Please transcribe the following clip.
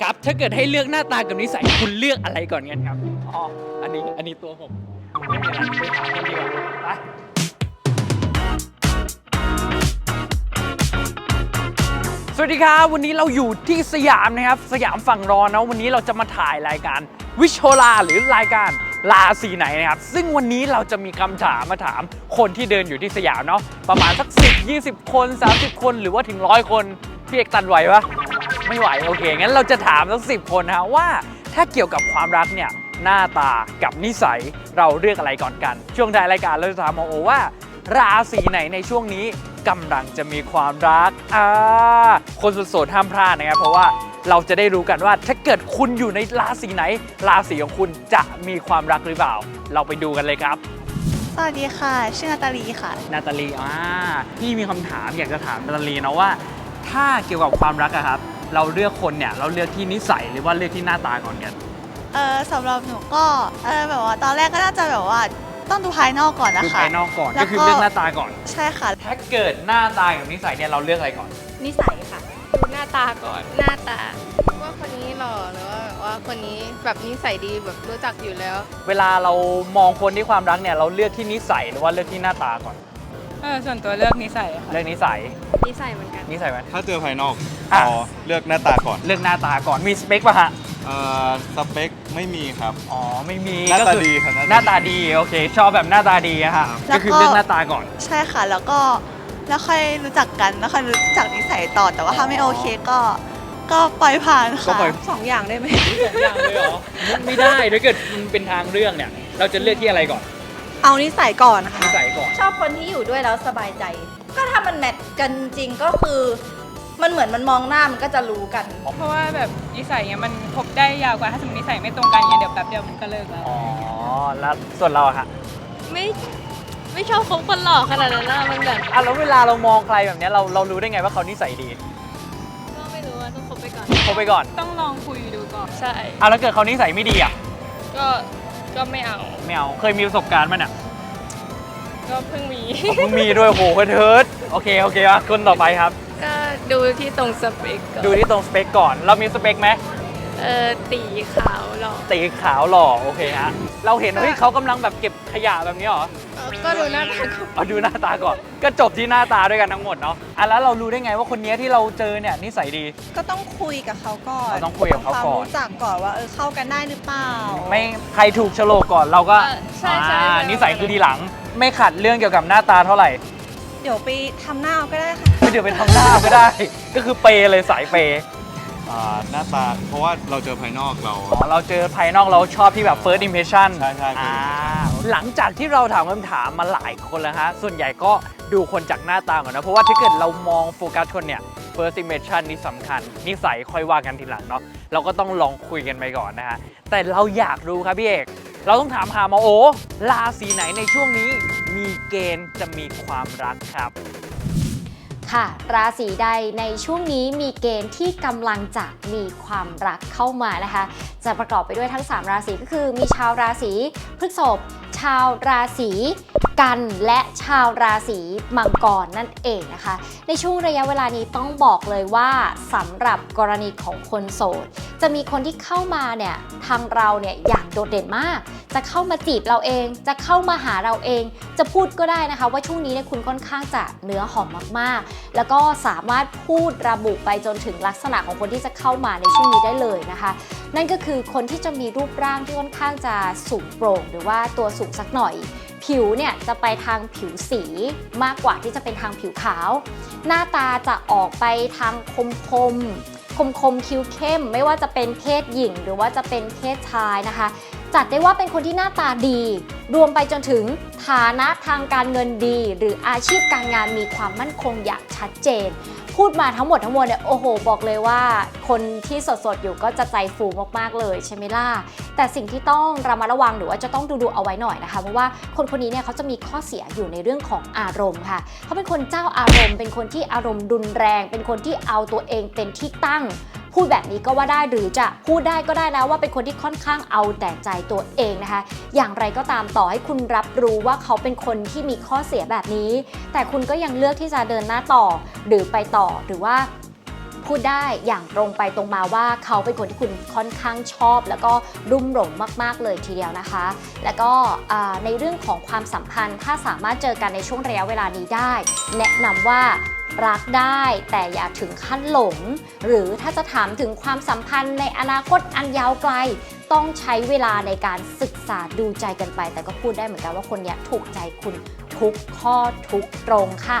ครับ ถ้าเกิดให้เลือกหน้าตากับนิสัยคุณเลือกอะไรก่อนกันครับอ๋ออันนี้อันนี้ตัวผมไม่เป็นไรไปถากันดีกว่าไปสวัสดีครับวันนี้เราอยู่ที่สยามนะครับ สยามฝั่งรอนนะวันนี้เราจะมาถ่ายรายการวิชโชลาหรือรายการลาสีไหนนะครับ ซึ่งวันนี้เราจะมีคำถามมาถามคนที่เดินอยู่ที่สยามเนาะประมาณสัก 10 20 คน 30 คนหรือว่าถึงร้อยคนพี่เอกตันไหวปะ ไม่ไหวโอเค งั้นเราจะถามสักสิคนนะฮะว่าถ้าเกี่ยวกับความรักเนี่ยหน้าตากับนิสัยเราเลือกอะไรก่อนกัน ช่วงท้ายรายการเราจะถามหมอโอว่า ราศีไหนในช่วงนี้กำลังจะมีความรักอ่าคนโสดๆห้ามพลาดนะครับเพราะว่าเราจะได้รู้กันว่าถ้าเกิดคุณอยู่ในราศีไหน ราศีของคุณจะมีความรักหรือเปล่า เราไปดูกันเลยครับ สวัสดีค่ะ ชื่อนาตาลีค่ะ นาตาลีอ่าพี่มีคำถามอยากจะถามนาตาลีนะว่า ถ้าเกี่ยวกับความรักอะครับ เราเลือกคนเนี่ยเราเลือกที่นิสัยหรือว่าเลือกที่หน้าตาก่อนกันเออสำหรับหนูก็เออแบบว่าตอนแรกก็น่าจะแบบว่าต้องดูภายนอกก่อนนะดูคะภายนอกก่อนแล้วก็ก็คือเลือกหน้าตาก่อน ใช่ค่ะ ถ้าเกิดหน้าตากับนิสัยเนี่ยเราเลือกอะไรก่อน นิสัยค่ะ ดูหน้าตาก่อน หน้าตา ว่าคนนี้หล่อหรือว่าแบบว่าคนนี้แบบนิสัยดีแบบรู้จักอยู่แล้ว เวลาเรามองคนที่ความรักเนี่ยเราเลือกที่นิสัยหรือว่าเลือกที่หน้าตาก่อน เออส่วนตัวเลือกนิสัยค่ะเลือกนิสัยนิสัยเหมือนกันนิสัยไหม ถ้าเจอภายนอกอะขอเลือกหน้าตาก่อนเลือกหน้าตาก่อนมีสเปคป่ะฮะเอ่อสเปคไม่มีครับ อ๋อไม่มีหน้าตาก็คือดีครับหหน้าน้าตาตาดีโอเค ชอบแบบหน้าตาดีอะฮะแล้วก็ก็คือเลือกหน้าตาก่อน ใช่ค่ะ แล้วก็แล้วค่อยรู้จักกันแล้วค่อยรู้จักนิสัยต่อแต่ว่าถ้าไม่โอเคก็ ก็ปล่อยผ่านก็ค่ะปล่อย สองอย่างได้ไหม สองอย่างเลยเหรอไม่ได้ถ้าเกิดมันเป็นทางเรื่องเนี่ย เราจะเลือกที่อะไรก่อน เอานิสัยก่อนนะคะนิสัยก่อน ชอบคนที่อยู่ด้วยแล้วสบายใจ ก็ถ้ามันแมทกันจริงก็คือ มันเหมือนมันมองหน้ามันก็จะรู้กัน เพราะว่าแบบนิสัยเนี้ยมันคบได้ยาวกว่าถ้าสมมตินิสัยไม่ตรงกันเนี้ยเดี๋ยวแป๊บเดียวมันก็เลิกแล้ว อ๋อ แล้วส่วนเราอะฮะไม่ไม่ชอบคบคนหล่อขนาดนั้นนะมันแบบอะแล้วเวลาเรามองใครแบบเนี้ยเราเรารู้ได้ไงว่าเขานิสัยดีก็ไม่รู้ว่าต้องคบไปก่อนคบไปก่อนต้องลองคุยดูก่อน ใช่ อะแล้วเกิดเขานิสัยไม่ดีอะก็ ก็ไม่เอา ไม่เอาเคยมีประสบการณ์มั้ยเนี่ยก็เพิ่งมี เพิ่งมีด้วยโอ้โหเทิร์ดโอเคโอเคอะคนต่อไปครับ ก็ดูที่ตรงสเปคก่อนดูที่ตรงสเปคก่อน เรามีสเปคไหม เออตีขาวหล่อตีขาวหล่อโอเคฮะ เราเห็นเฮ้ยเขากำลังแบบเก็บขยะแบบนี้เหรอก็ดูหน้าตาก่อนเอาดูหน้าตาก่อน ก็จบที่หน้าตาด้วยกันทั้งหมดเนาะอะแล้วเรารู้ได้ไงว่าคนเนี้ยที่เราเจอเนี่ยนิสัยดี ก็ต้องคุยกับเขาก่อนเราต้องคุยกับเขาก่อน ทำควมรู้จักก่อนว่าเออเข้ากันได้หรือเปล่า ไม่ใครถูกโฉลกก่อนเราก็เออใช่ใช่อ่าใช่ นิสัยคือทีหลัง ไม่ขัดเรื่องเกี่ยวกับหน้าตาเท่าไหร่เดี๋ยวไปทำหน้าเอาก็ได้ค่ะ ไม่เดี๋ยวไปทำหน้าก็ได้ ก็คือเปย์เลยสายเปย์ อ่าหน้าตาเพราะว่าเราเจอภายนอกเรา อ๋อเราเจอภายนอกเราชอบที่แบบ first impression ใช่ใช่อ่าหลังจากที่เราถามคำถามมาหลายคนแล้วฮะ ส่วนใหญ่ก็ดูคนจากหน้าตาก่อนนะ เพราะว่าถ้าเกิดเรามองโฟกัสคนเนี่ย first impression นี่สำคัญ นิสัยค่อยว่ากันทีหลังเนาะ เราก็ต้องลองคุยกันไปก่อนนะฮะ แต่เราอยากรู้ครับพี่เอก เราต้องถามหาหมาโอราศีไหนในช่วงนี้มีเกณฑ์จะมีความรักครับ ค่ะ ราศีใดในช่วงนี้มีเกณฑ์ที่กำลังจะมีความรักเข้ามานะคะ จะประกอบไปด้วยทั้ง 3 ราศีก็คือมีชาวราศีพฤษภชาวราศี กันและชาวราศีมังกรนั่นเองนะคะ ในช่วงระยะเวลานี้ต้องบอกเลยว่าสำหรับกรณีของคนโสด จะมีคนที่เข้ามาเนี่ยทางเราเนี่ยอย่างโดดเด่นมาก จะเข้ามาจีบเราเอง จะเข้ามาหาเราเอง จะพูดก็ได้นะคะ ว่าช่วงนี้เนี่ยคุณค่อนข้างจะเนื้อหอมมากๆ แล้วก็สามารถพูดระบุไปจนถึงลักษณะของคนที่จะเข้ามาในช่วงนี้ได้เลยนะคะ นั่นก็คือคนที่จะมีรูปร่างที่ค่อนข้างจะสูงโปร่ง หรือว่าตัวสูงสักหน่อย ผิวเนี่ยจะไปทางผิวสีมากกว่าที่จะเป็นทางผิวขาว หน้าตาจะออกไปทางคมคมคมคมคิ้วเข้ม ไม่ว่าจะเป็นเพศหญิง หรือว่าจะเป็นเพศชายนะคะ จัดได้ว่าเป็นคนที่หน้าตาดี รวมไปจนถึงฐานะทางการเงินดี หรืออาชีพการงานมีความมั่นคงอย่างชัดเจน พูดมาทั้งหมดทั้งมวลเนี่ยโอ้โห บอกเลยว่า คนที่สดๆอยู่ก็จะใจฟูมากๆเลยใช่ไหมล่ะ แต่สิ่งที่ต้องระมัดระวังหรือว่าจะต้องดูดูเอาไว้หน่อยนะคะ เพราะว่าคนคนนี้เนี่ยเขาจะมีข้อเสียอยู่ในเรื่องของอารมณ์ค่ะ เขาเป็นคนเจ้าอารมณ์ เป็นคนที่อารมณ์รุนแรง เป็นคนที่เอาตัวเองเป็นที่ตั้งพูดแบบนี้ก็ว่าได้หรือจะพูดได้ก็ได้นะว่าเป็นคนที่ค่อนข้างเอาแต่ใจตัวเองนะคะ อย่างไรก็ตามต่อให้คุณรับรู้ว่าเขาเป็นคนที่มีข้อเสียแบบนี้ แต่คุณก็ยังเลือกที่จะเดินหน้าต่อหรือไปต่อหรือว่า พูดได้อย่างตรงไปตรงมาว่าเขาเป็นคนที่คุณค่อนข้างชอบ แล้วก็รุ่มหลงมาก ๆ เลยทีเดียวนะคะ แล้วก็ในเรื่องของความสัมพันธ์ ถ้าสามารถเจอกันในช่วงระยะเวลานี้ได้ แนะนำว่ารักได้แต่อย่าถึงขั้นหลง หรือถ้าจะถามถึงความสัมพันธ์ในอนาคตอันยาวไกล ต้องใช้เวลาในการศึกษาดูใจกันไป แต่ก็พูดได้เหมือนกันว่าคนนี้ถูกใจคุณทุกข้อทุกตรงค่ะ